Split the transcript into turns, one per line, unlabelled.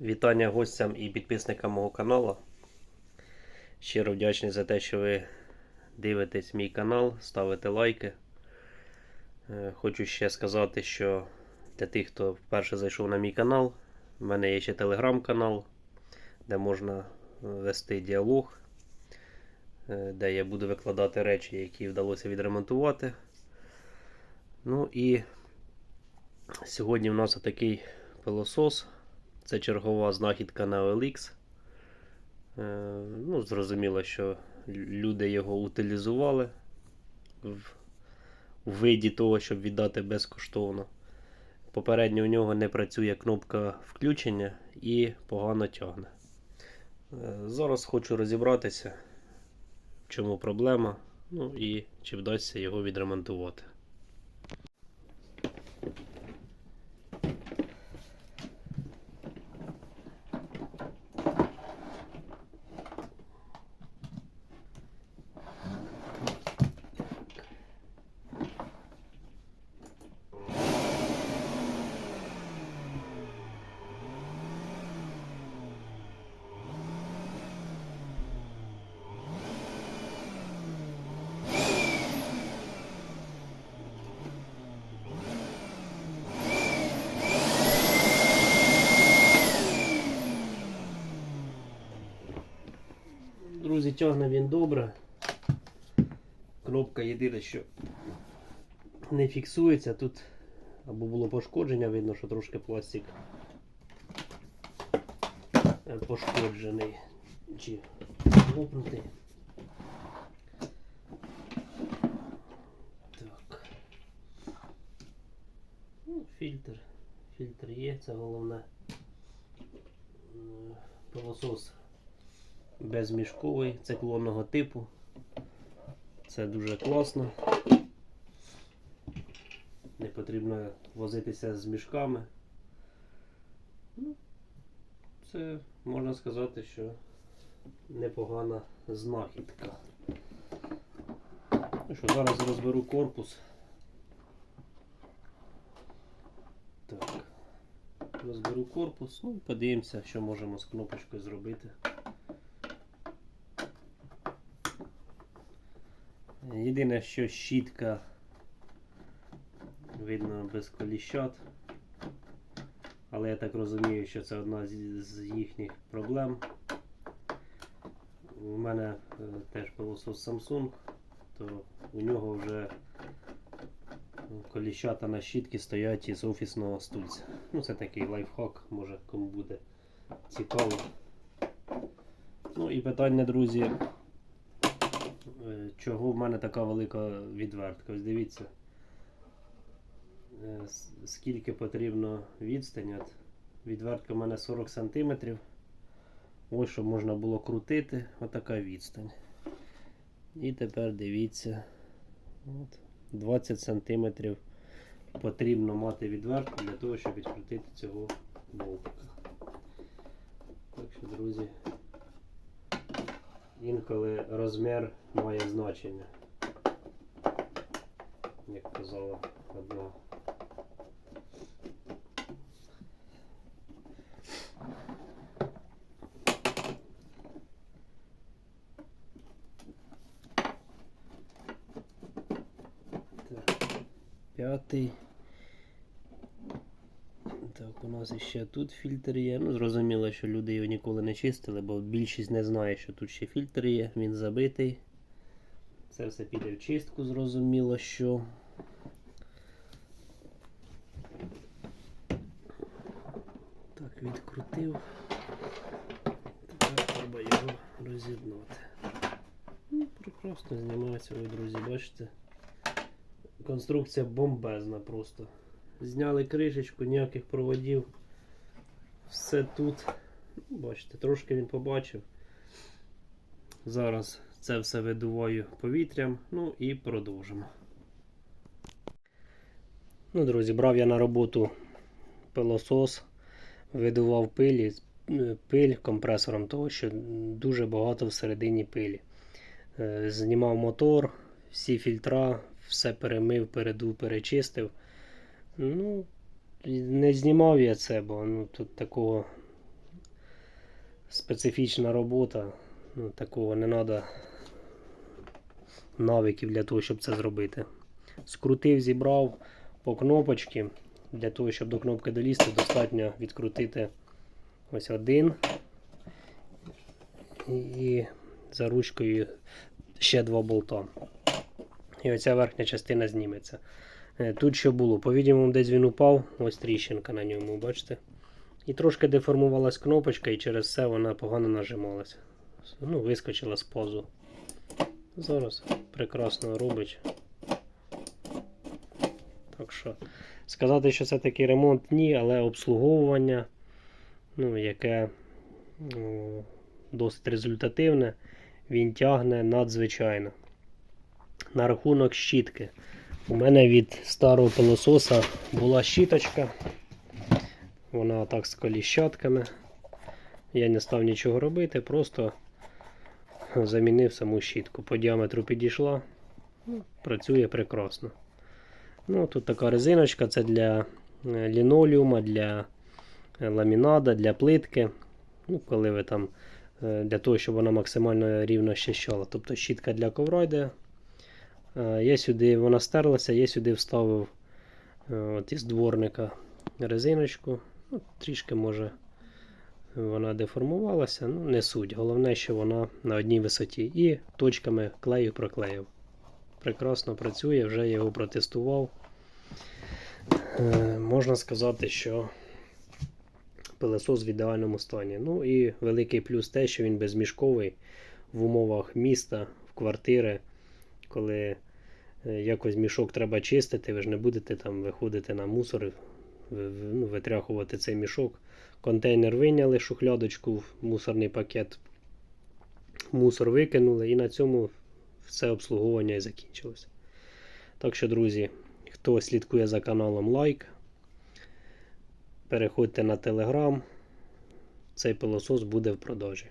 Вітання гостям і підписникам мого каналу. Щиро вдячний за те, що ви дивитесь мій канал, ставите лайки. Е, Хочу ще сказати, що для тих, хто вперше зайшов на мій канал, в мене є ще телеграм-канал, де можна вести діалог, е, де я буду викладати речі, які вдалося відремонтувати. Ну і сьогодні в нас такий пилосос. Це чергова знахідка на OLX. Е, ну, зрозуміло, що люди його утилізували в, виді того, щоб віддати безкоштовно. Попередньо у нього не працює кнопка включення і погано тягне. Е, зараз хочу розібратися, в чому проблема, ну і чи вдасться його відремонтувати. Друзі, тягне він добре. Кнопка єдине, що не фіксується. Тут або було пошкодження, видно, що трошки пластик е, пошкоджений чи лопнутий. Так. Ну, фільтр. Фільтр є, це головне. М, Пилосос безмішковий циклонного типу. Це дуже класно. Не потрібно возитися з мішками. Ну, Це можна сказати, що непогана знахідка. Ну що, зараз розберу корпус. Так. Розберу корпус, ну і подивимося, що можемо з кнопочкою зробити. Єдине, що щітка видно без коліщат. Але я так розумію, що це одна з- їхніх проблем. У мене е, теж пилосос Samsung, то у нього вже коліщата на щітки стоять із офісного стульця. Ну, це такий лайфхак, може кому буде цікаво. Ну і питання, друзі, чого в мене така велика відвертка. Ось дивіться, е, скільки потрібно відстань. От Відвертка в мене 40 см. Ось щоб можна було крутити, отака відстань. І тепер дивіться, от, 20 см потрібно мати відвертку для того, щоб відкрутити цього болтика. Так що, друзі, інколи розмір має значення. Як казала одна. П'ятий. Так, у нас ще тут фільтр є. Ну, зрозуміло, що люди його ніколи не чистили, бо більшість не знає, що тут ще фільтр є, він забитий. Це все піде в чистку, зрозуміло, що. Так, відкрутив. Тепер треба його роз'єднати. Ну, прекрасно знімається, ви, друзі, бачите. Конструкція бомбезна просто. Зняли кришечку, ніяких проводів. Все тут. Бачите, трошки він побачив. Зараз це все видуваю повітрям, ну і продовжимо. Ну, друзі, брав я на роботу пилосос, видував пилі, е, пиль компресором, того що дуже багато всередині пилі. Е, Знімав мотор, всі фільтра, все перемив, передув, перечистив. Ну, не знімав я це, бо ну, тут такого специфічна робота. Ну, такого не треба навиків для того, щоб це зробити. Скрутив, зібрав по кнопочки. Для того, щоб до кнопки долізти, достатньо відкрутити ось один. І за ручкою ще два болта. І оця верхня частина зніметься. Е, Тут що було? По-відомому, десь він упав, ось тріщинка на ньому, бачите? І трошки деформувалась кнопочка, і через це вона погано нажималася. Ну, вискочила з позу. Зараз прекрасно робить. Так що, сказати, що це такий ремонт, ні, але обслуговування, ну, яке ну, досить результативне, він тягне надзвичайно. На рахунок щітки. У мене від старого пилососа була щіточка. Вона так з коліщатками. Я не став нічого робити, просто замінив саму щітку. По діаметру підійшла, працює прекрасно. Ну, Тут така резиночка, це для е, лінолеума, для е, ламінада, для плитки. Ну, коли ви там, е, Для того, щоб вона максимально рівно щищала. Тобто щітка для. Е, Я сюди, вона стерлася, я сюди вставив е, от із дворника резиночку. Ну, трішки може вона деформувалася, ну не суть. Головне, що вона на одній висоті. І точками клею проклеїв. Прекрасно працює, вже його протестував. Е, можна сказати, що пилосос в ідеальному стані. Ну і великий плюс те, що він безмішковий в умовах міста, в квартири, коли е, якось мішок треба чистити, ви ж не будете там виходити на мусор, ну, витряхувати цей мішок. Контейнер виняли, шухлядочку мусорний пакет, мусор викинули, і на цьому все обслуговування і закінчилося. Так що, друзі, хто слідкує за каналом, лайк. Переходьте на телеграм. Цей пилосос буде в продажі.